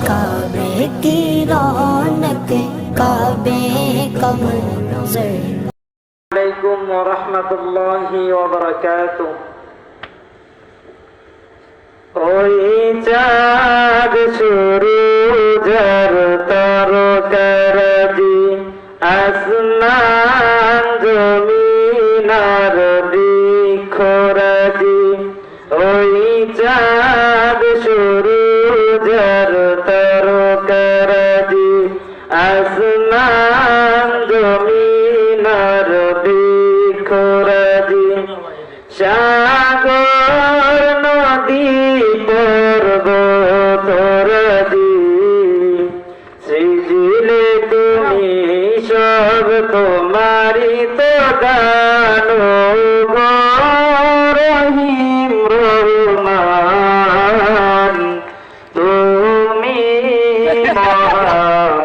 काबे की रौनक, काबे का मंजर अलैकुम व रहमतुल्लाहि व बरकातुहू ওই চাঁদ শুরু জর তর করদি আসমান জমিনার দিখরাদি ওই চাঁদ শুরু তোমারি তো দান রহিম রহমান। তুমি মহামহিয়ান।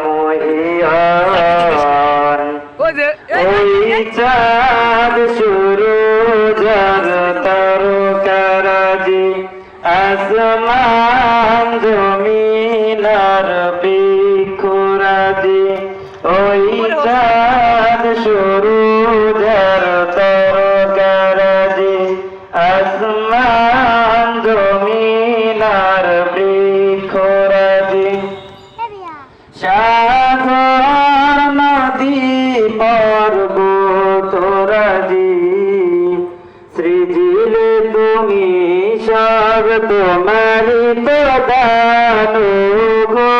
ওই চাঁদ শুরু জর তরকারাজি আসমান জমিনার সাগর নদী পর্বতরাজি সৃজিলে তুমি সব তোমারি প্রদান গো।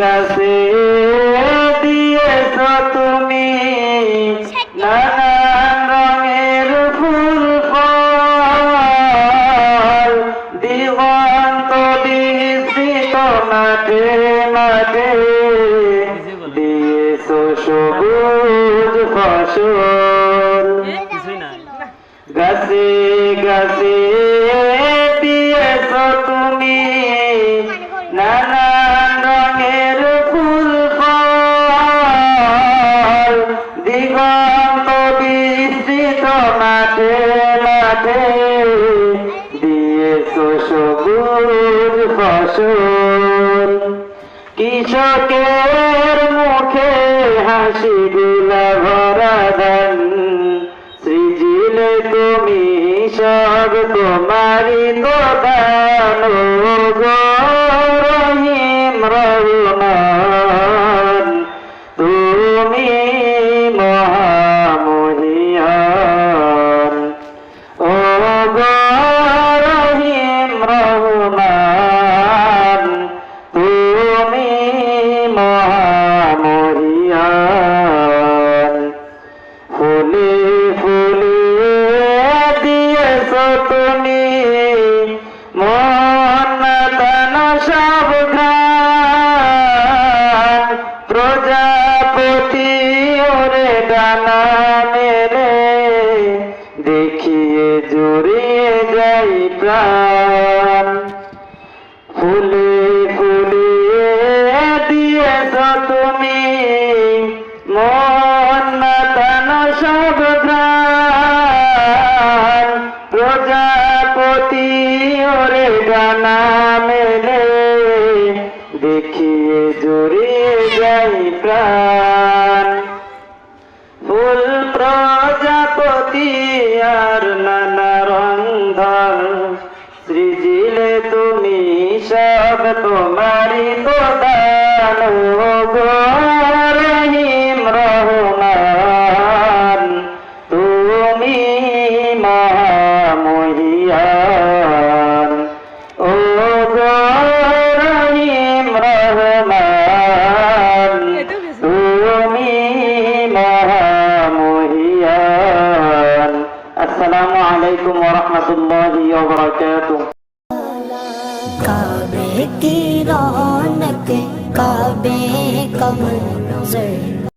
গাছে দিয়েছ তুমি নানান রঙের ফুল ফল। দিগন্ত বিস্তৃত মাঠে মাঠে দিয়েছ সবুজ ফসল। গাছে গাছে মাঠে দিয়ে তো সবুজ ফসল। কৃষকের মুখে হাসি দিলা ভরা ধান। সৃজিলে তুমি সব তোমারি দান দিয়েছ তুমি মন তন সব ঘ্রাণ। প্রজাপতি ওরে ডানা মেলে দেখিয়ে জড়িয়ে যাই প্রাণ। ফুলে প্রাণ। ফুল প্রজাপতি আর নানা রন্ধন সৃজিলে তুমি সব তোমারই তো গো الله وبركاته کعبے کی رونق کعبے کا منظر